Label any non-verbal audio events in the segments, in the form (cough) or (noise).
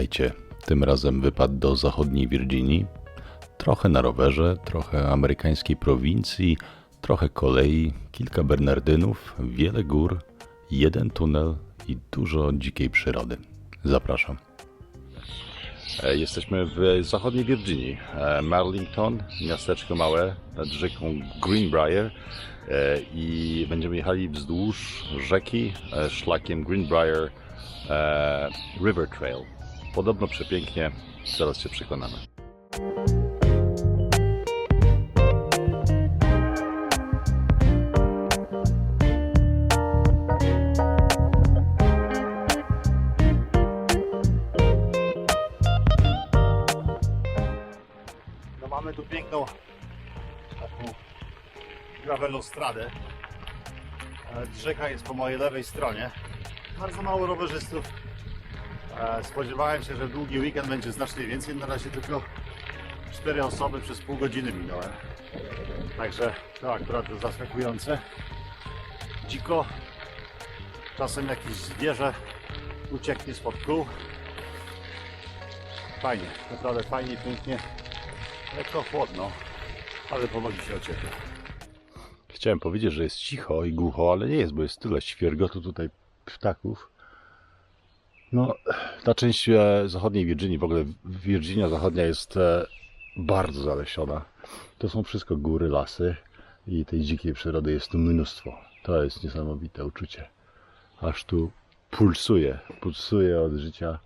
Witajcie. Tym razem wypad do zachodniej Virginii. Trochę na rowerze, trochę amerykańskiej prowincji, trochę kolei, kilka Bernardynów, wiele gór, jeden tunel i dużo dzikiej przyrody. Zapraszam. E, Jesteśmy w zachodniej Virginii. E, Marlington, miasteczko małe nad rzeką Greenbrier e, i będziemy jechali wzdłuż rzeki szlakiem Greenbrier River Trail. Podobno przepięknie, zaraz się przekonamy. No mamy tu piękną taką gravelostradę. Rzeka jest po mojej lewej stronie. Bardzo mało rowerzystów. Spodziewałem się, że długi weekend będzie znacznie więcej. Na razie tylko cztery osoby przez pół godziny minąłem. Także to akurat jest zaskakujące. Dziko. Czasem jakieś zwierzę ucieknie spod kół. Fajnie, naprawdę fajnie, pięknie. Lekko chłodno, ale powoli się ociepla. Chciałem powiedzieć, że jest cicho i głucho, ale nie jest, bo jest tyle świergotu tutaj ptaków. No, ta część e, zachodniej Virginii, w ogóle Virginia zachodnia jest e, bardzo zalesiona. To są wszystko góry, lasy i tej dzikiej przyrody jest tu mnóstwo. To jest niesamowite uczucie. Aż tu pulsuje, pulsuje od życia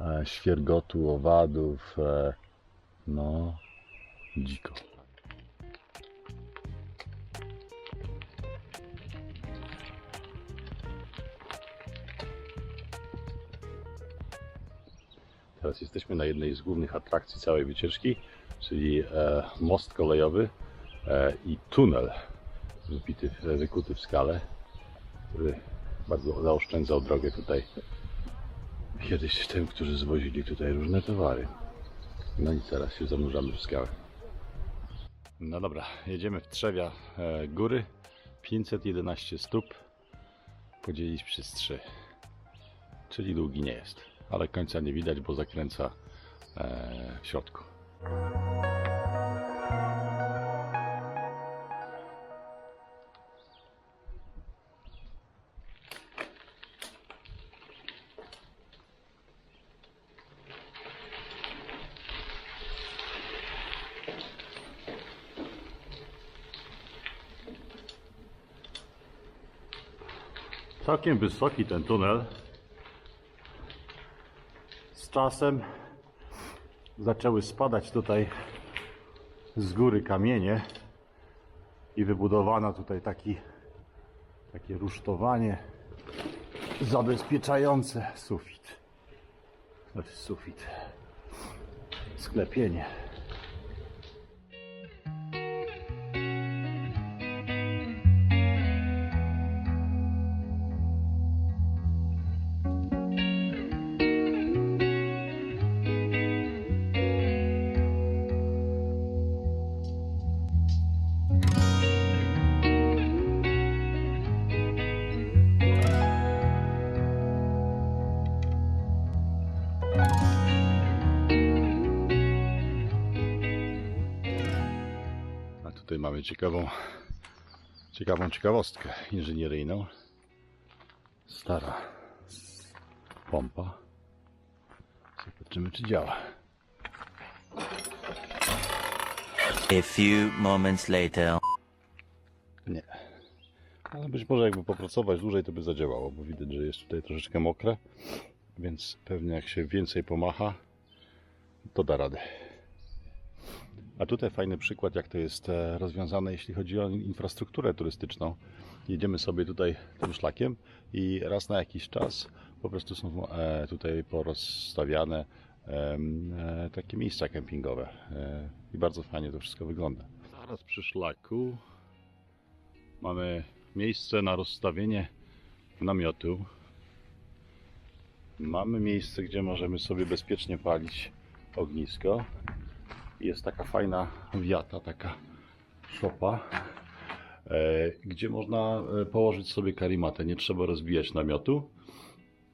e, świergotu, owadów, no, dziko. Teraz jesteśmy na jednej z głównych atrakcji całej wycieczki, czyli e, most kolejowy e, i tunel wybity, e, wykuty w skale, który bardzo zaoszczędzał drogę tutaj kiedyś tym, którzy zwozili tutaj różne towary. No i teraz się zanurzamy w skałę. No dobra, jedziemy w Trzewia e, góry. 511 stóp podzielić przez 3. Czyli długi nie jest, ale końca nie widać, bo zakręca e, w środku. Całkiem wysoki ten tunel. Z czasem zaczęły spadać tutaj z góry kamienie i wybudowano tutaj taki, takie rusztowanie zabezpieczające sufit. Znaczy sufit. Sklepienie. Mamy ciekawą, ciekawą ciekawostkę inżynieryjną. Stara pompa. Zobaczymy, czy działa. A few moments later. Nie. Ale być może jakby popracować dłużej, to by zadziałało, bo widać, że jest tutaj troszeczkę mokre, więc pewnie jak się więcej pomacha, to da radę. A tutaj fajny przykład, jak to jest e, rozwiązane, jeśli chodzi o infrastrukturę turystyczną. Jedziemy sobie tutaj tym szlakiem i raz na jakiś czas po prostu są e, tutaj porozstawiane e, takie miejsca kempingowe. I bardzo fajnie to wszystko wygląda. Zaraz przy szlaku mamy miejsce na rozstawienie namiotu. Mamy miejsce, gdzie możemy sobie bezpiecznie palić ognisko. Jest taka fajna wiata, taka szopa, e, gdzie można e, położyć sobie karimatę. Nie trzeba rozbijać namiotu,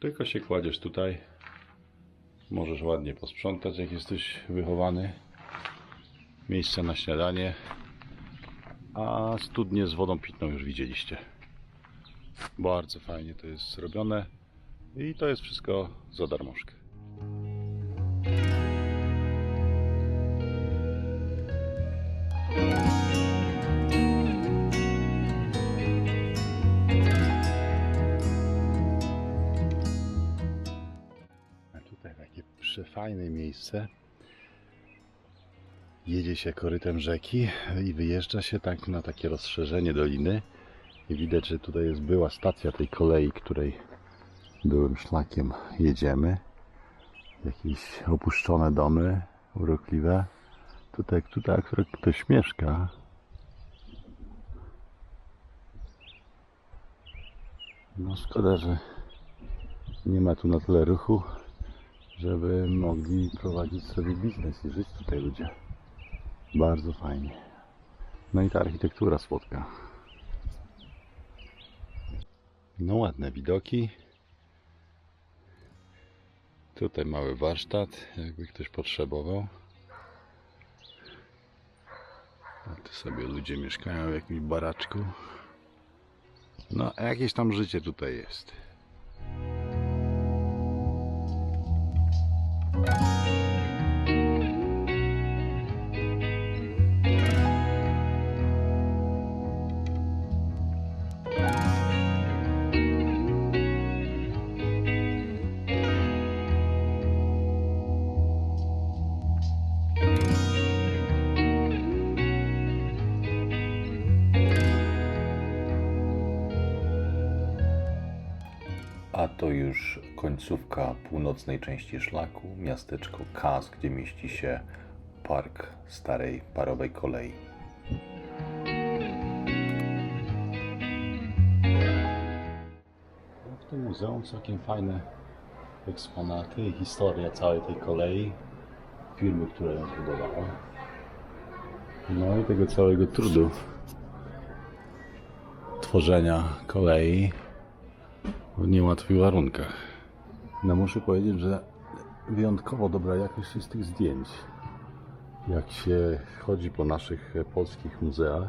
tylko się kładziesz tutaj Możesz ładnie posprzątać, jak jesteś wychowany. Miejsce na śniadanie. A studnie z wodą pitną już widzieliście. Bardzo fajnie to jest zrobione. I to jest wszystko za darmożkę. Przefajne miejsce. Jedzie się korytem rzeki i wyjeżdża się tak na takie rozszerzenie doliny. I widać, że tutaj jest była stacja tej kolei, której byłym szlakiem jedziemy. Jakieś opuszczone domy, urokliwe. Tutaj, tutaj akurat ktoś mieszka. No szkoda, że nie ma tu na tyle ruchu, żeby mogli prowadzić sobie biznes i żyć tutaj ludzie. Bardzo fajnie. No i ta architektura słodka. No ładne widoki. Tutaj mały warsztat, jakby ktoś potrzebował. Tu sobie ludzie mieszkają w jakimś baraczku. No, jakieś tam życie tutaj jest. A to już końcówka północnej części szlaku, miasteczko Kas, gdzie mieści się park starej parowej kolei. W tym muzeum całkiem fajne eksponaty i historia całej tej kolei, firmy, która ją zbudowała. No i tego całego trudu tworzenia kolei w niełatwych warunkach. No muszę powiedzieć, że wyjątkowo dobra jakość jest tych zdjęć. Jak się chodzi po naszych polskich muzeach,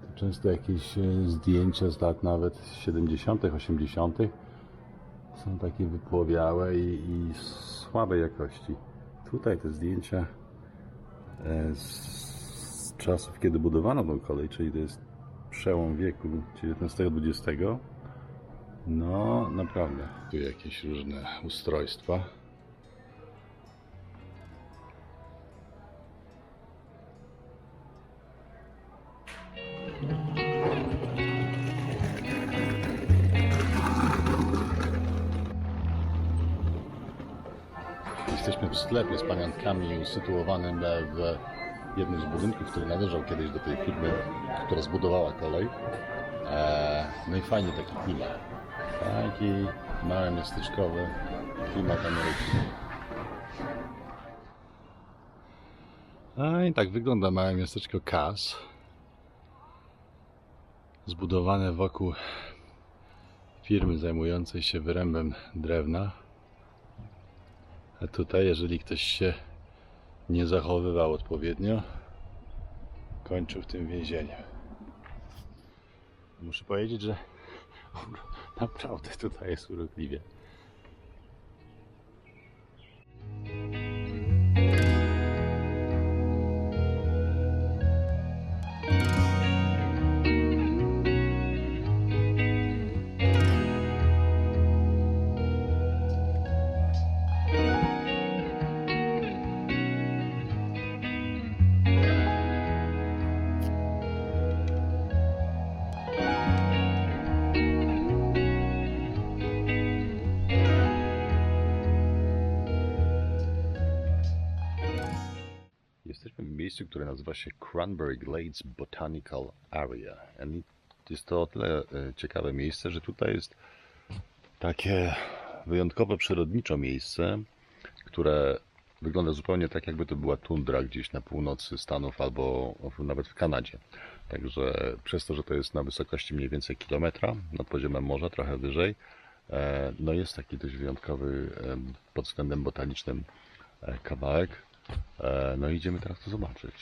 to często jakieś e, zdjęcia z lat nawet 70., 80. są takie wypłowiałe i, i słabej jakości. Tutaj te zdjęcia e, z z czasów, kiedy budowano tą kolej, czyli to jest przełom wieku XIX-XX, no naprawdę. Tu jakieś różne ustrojstwa. Jesteśmy w sklepie z pamiątkami usytuowanym w jednym z budynków, który należał kiedyś do tej firmy, która zbudowała kolej. Eee, No i fajnie taki klimat. Taki mały, miasteczkowy klimat ameryki. A i tak wygląda małe miasteczko Cass. Zbudowane wokół firmy zajmującej się wyrębem drewna. A tutaj, jeżeli ktoś się nie zachowywał odpowiednio, kończył w tym więzieniu. Muszę powiedzieć, że (laughs) naprawdę tutaj jest urokliwie. Miejscu, które nazywa się Cranberry Glades Botanical Area. I jest to o tyle e, ciekawe miejsce, że tutaj jest takie wyjątkowe przyrodniczo miejsce, które wygląda zupełnie tak, jakby to była tundra gdzieś na północy Stanów albo nawet w Kanadzie. Także przez to, że to jest na wysokości mniej więcej kilometra nad poziomem morza, trochę wyżej, E, No jest taki dość wyjątkowy pod względem botanicznym e, kawałek. E, No idziemy teraz to zobaczyć.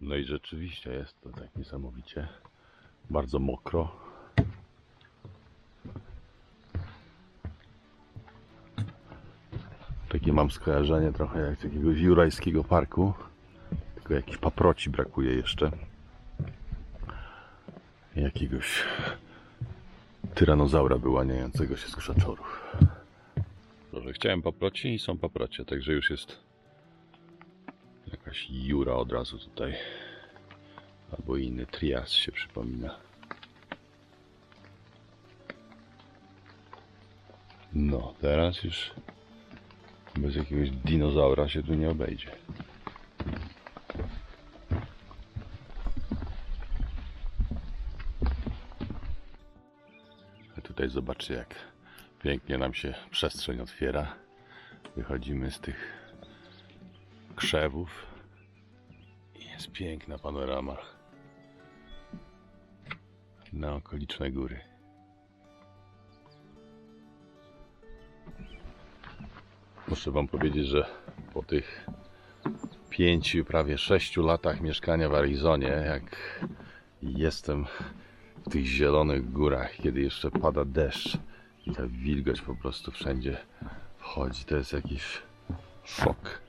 No i rzeczywiście jest to tak niesamowicie. Bardzo mokro. Takie mam skojarzenie trochę jak z jakiegoś jurajskiego parku. Tylko jakichś paproci brakuje jeszcze. Jakiegoś tyranozaura wyłaniającego się z krzaczorów. Dobrze, chciałem paproci i są paprocie, także już jest jakaś jura od razu tutaj. Albo inny trias się przypomina. No, teraz już bez jakiegoś dinozaura się tu nie obejdzie. A tutaj zobaczcie jak pięknie nam się przestrzeń otwiera. Wychodzimy z tych krzewów jest piękna panorama na okoliczne góry. Muszę Wam powiedzieć, że po tych pięciu, prawie sześciu latach mieszkania w Arizonie, jak jestem w tych zielonych górach, kiedy jeszcze pada deszcz i ta wilgoć po prostu wszędzie wchodzi, to jest jakiś szok.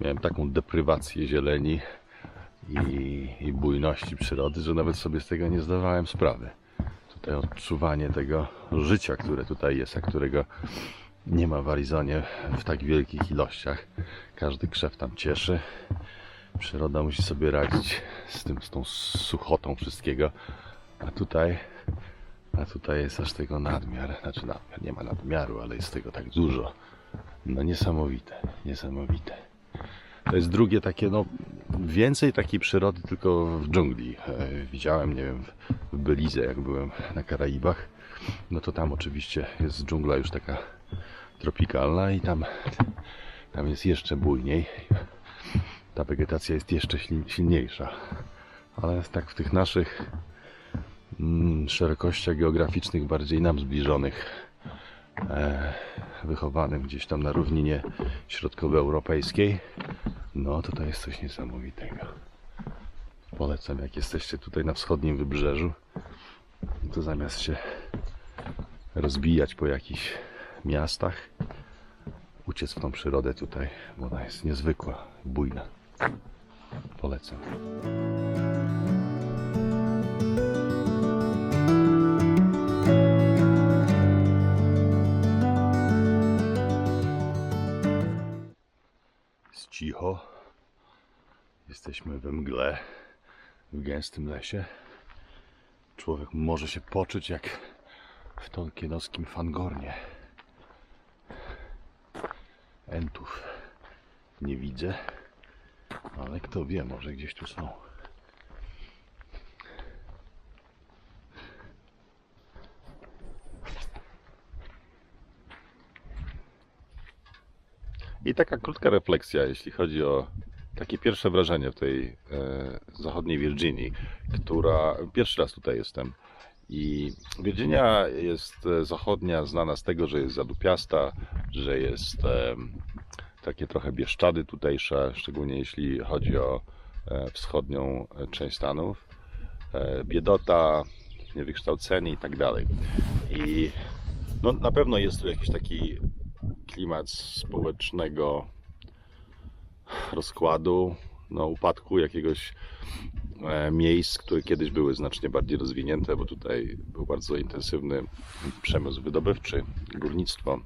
Miałem taką deprywację zieleni i, i bujności przyrody, że nawet sobie z tego nie zdawałem sprawy. Tutaj odczuwanie tego życia, które tutaj jest, a którego nie ma w Arizonie w tak wielkich ilościach. Każdy krzew tam cieszy. Przyroda musi sobie radzić z tym, z tą suchotą wszystkiego. A tutaj, a tutaj jest aż tego nadmiar. Znaczy nadmiar, nie ma nadmiaru, ale jest tego tak dużo. No niesamowite, niesamowite. To jest drugie takie, no więcej takiej przyrody tylko w dżungli. E, widziałem, nie wiem, w Belize, jak byłem na Karaibach. No to tam oczywiście jest dżungla już taka tropikalna i tam, tam jest jeszcze bujniej. Ta wegetacja jest jeszcze silni- silniejsza. Ale tak w tych naszych szerokościach geograficznych, bardziej nam zbliżonych, e, wychowanym gdzieś tam na równinie środkowoeuropejskiej, no to jest coś niesamowitego. Polecam, jak jesteście tutaj na wschodnim wybrzeżu, to zamiast się rozbijać po jakichś miastach, uciec w tą przyrodę tutaj, bo ona jest niezwykła, bujna. Polecam. Cicho. Jesteśmy we mgle, w gęstym lesie. Człowiek może się poczuć jak w tolkienowskim Fangornie. Entów nie widzę, ale kto wie, może gdzieś tu są. I taka krótka refleksja, jeśli chodzi o takie pierwsze wrażenie w tej e, zachodniej Virginii, która pierwszy raz tutaj jestem. I Virginia jest e, zachodnia, znana z tego, że jest zadupiasta, że jest e, takie trochę bieszczady tutejsze, szczególnie jeśli chodzi o e, wschodnią e, część Stanów. E, biedota, niewykształceni i tak dalej. I no, na pewno jest tu jakiś taki klimat społecznego rozkładu, no, upadku jakiegoś e, miejsc, które kiedyś były znacznie bardziej rozwinięte, bo tutaj był bardzo intensywny przemysł wydobywczy, górnictwo.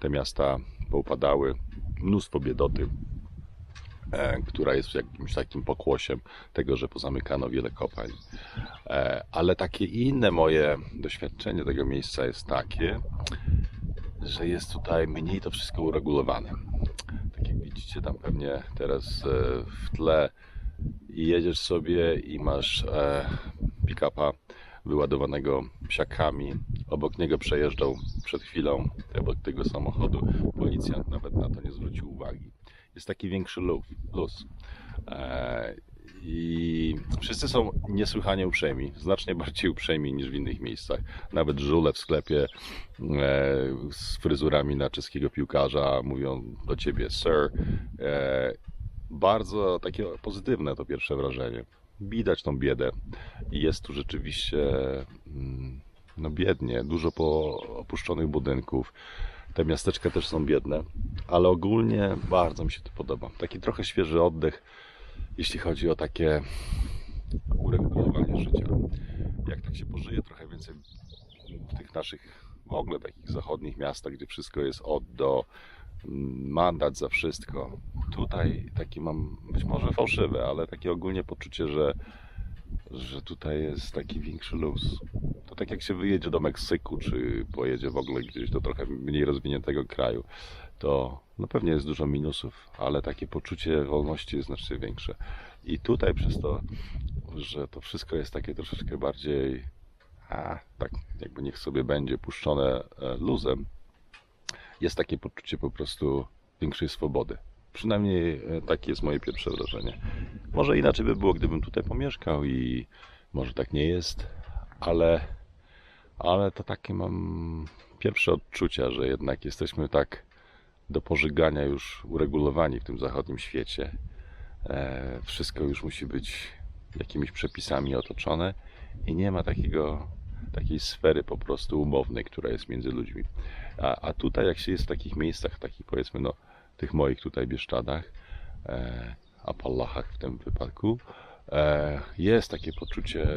Te miasta poupadały, mnóstwo biedoty, e, która jest jakimś takim pokłosiem tego, że pozamykano wiele kopalń. E, ale takie inne moje doświadczenie tego miejsca jest takie, że jest tutaj mniej to wszystko uregulowane. Tak jak widzicie tam pewnie teraz e, w tle jedziesz sobie i masz e, pick-upa wyładowanego psiakami. Obok niego przejeżdżał przed chwilą, obok tego samochodu. Policjant nawet na to nie zwrócił uwagi. Jest taki większy luz. I wszyscy są niesłychanie uprzejmi, znacznie bardziej uprzejmi niż w innych miejscach. Nawet żule w sklepie e, z fryzurami na czeskiego piłkarza mówią do ciebie sir. E, bardzo takie pozytywne to pierwsze wrażenie. Widać tą biedę jest tu rzeczywiście mm, no biednie, dużo po opuszczonych budynków. Te miasteczka też są biedne, ale ogólnie bardzo mi się to podoba. Taki trochę świeży oddech, jeśli chodzi o takie uregulowanie życia. Jak tak się pożyje trochę więcej w tych naszych w ogóle takich zachodnich miastach, gdzie wszystko jest od do, mm, mandat za wszystko. Tutaj taki mam, być może fałszywe, ale takie ogólnie poczucie, że, że tutaj jest taki większy luz. To tak jak się wyjedzie do Meksyku, czy pojedzie w ogóle gdzieś do trochę mniej rozwiniętego kraju, to no pewnie jest dużo minusów, ale takie poczucie wolności jest znacznie większe. I tutaj przez to, że to wszystko jest takie troszeczkę bardziej, a tak jakby niech sobie będzie puszczone e, luzem, jest takie poczucie po prostu większej swobody. Przynajmniej e, takie jest moje pierwsze wrażenie. Może inaczej by było, gdybym tutaj pomieszkał i może tak nie jest, ale, ale to takie mam pierwsze odczucia, że jednak jesteśmy tak do pożygania już uregulowani w tym zachodnim świecie. E, wszystko już musi być jakimiś przepisami otoczone i nie ma takiego, takiej sfery po prostu umownej, która jest między ludźmi. A, a tutaj jak się jest w takich miejscach, takich powiedzmy no, tych moich tutaj Bieszczadach, e, Apalachach w tym wypadku, e, jest takie poczucie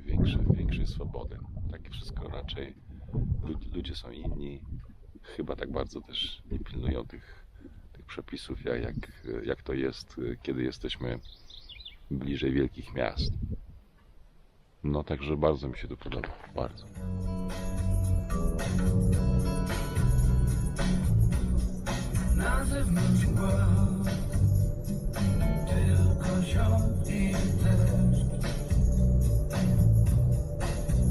większej, większej swobody. Takie wszystko raczej ludzie są inni, chyba tak bardzo też nie pilnują tych, tych przepisów, jak, jak, jak to jest, kiedy jesteśmy bliżej wielkich miast. No także bardzo mi się to podoba, bardzo. Na zewnątrz mgła Tylko ziąb i deszcz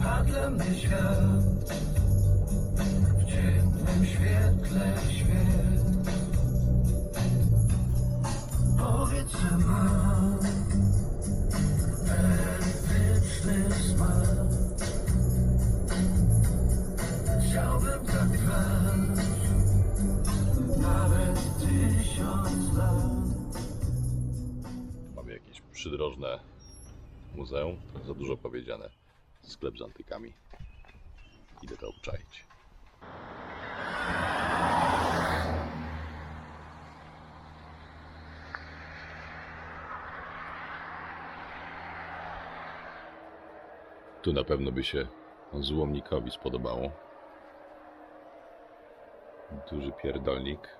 A dla mnie świat ciemnym świetle świat Powietrze ma Elektryczny smak Chciałbym tak trwać nawet tysiąc lat. Mamy jakieś przydrożne muzeum, za dużo powiedziane. Sklep z antykami. Idę to obczaić. Tu na pewno by się złomnikowi spodobało. Duży pierdolnik.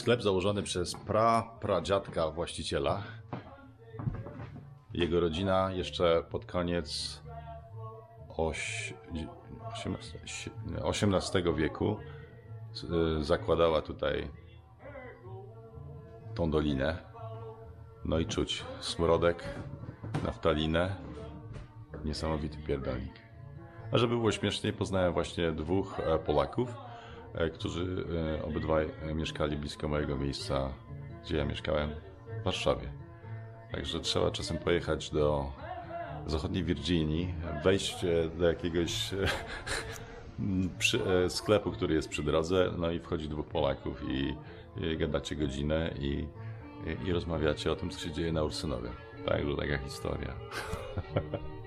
Sklep założony przez pra, pradziadka właściciela. Jego rodzina jeszcze pod koniec XVIII wieku y, zakładała tutaj tą dolinę. No i czuć smrodek, naftalinę, niesamowity pierdolnik. A żeby było śmieszniej, poznałem właśnie dwóch e, Polaków, którzy e, obydwaj e, mieszkali blisko mojego miejsca, gdzie ja mieszkałem, w Warszawie. Także trzeba czasem pojechać do zachodniej Virginii, wejść e, do jakiegoś e, e, sklepu, który jest przy drodze, no i wchodzi dwóch Polaków i, i gadacie godzinę i, i, i rozmawiacie o tym, co się dzieje na Ursynowie. Także taka historia. (laughs)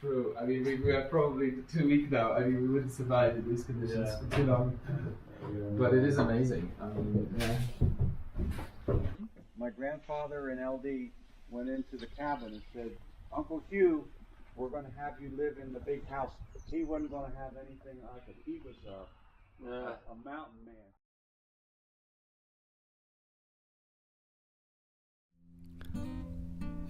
True. I mean, we, we are probably too weak now. I mean, we wouldn't survive in these conditions for too long. But it is amazing. I mean, yeah. my grandfather and LD went into the cabin and said, Uncle Hugh, we're going to have you live in the big house. He wasn't going to have anything like it. He was a, a, a mountain man.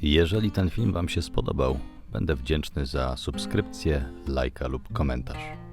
Jeżeli ten film Wam się spodobał, będę wdzięczny za subskrypcję, lajka lub komentarz.